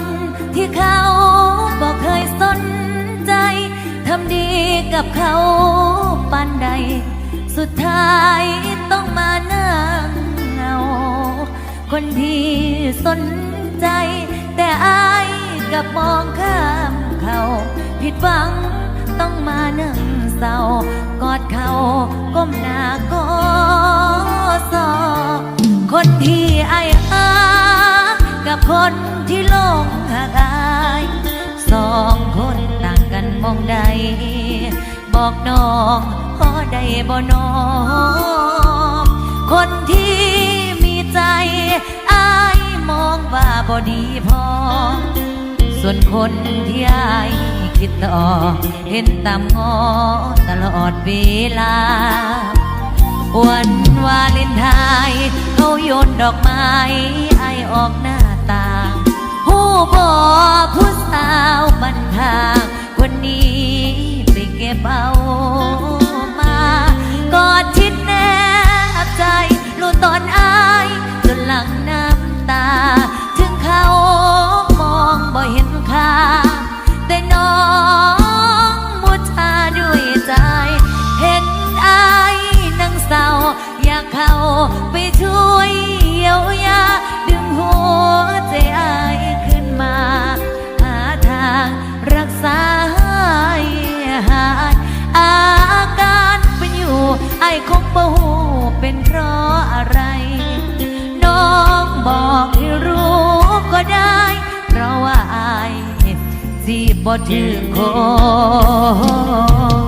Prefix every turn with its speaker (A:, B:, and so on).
A: คนที่เขาบอกเคยสนใจ ทำดีกับเขาปานใด สุดท้ายต้องมานั่งเงา คนที่สนใจ แต่อายกับมองข้ามเขา ผิดหวังต้องมานั่งเศร้ากอดเขาก้มหน้าก็ส คนที่ลงหักอาย สองคนต่างกันมองใด บอกน้องพอได้บ่น้อง คนที่มีใจอายมองว่าบ่ดีพอ ส่วนคนที่อายคิดต่อ เห็นตามงอตลอดเวลาวันวาเลนไทน์เขาโยนดอกไม้ไอายออ มากอดชิดแนบใจรู้ตอนอายจนหลังน้ำตา ถึงเขามองบ่เห็นค่าแต่น้องมุชาด้วยใจ เห็นอายนั่งเศร้าอยากเข้าไปช่วยายคงบ่หูเป็นเพราะอะไร น้องบอกให้รู้ก็ได้ เพราะว่าอายสิบ่ถือคน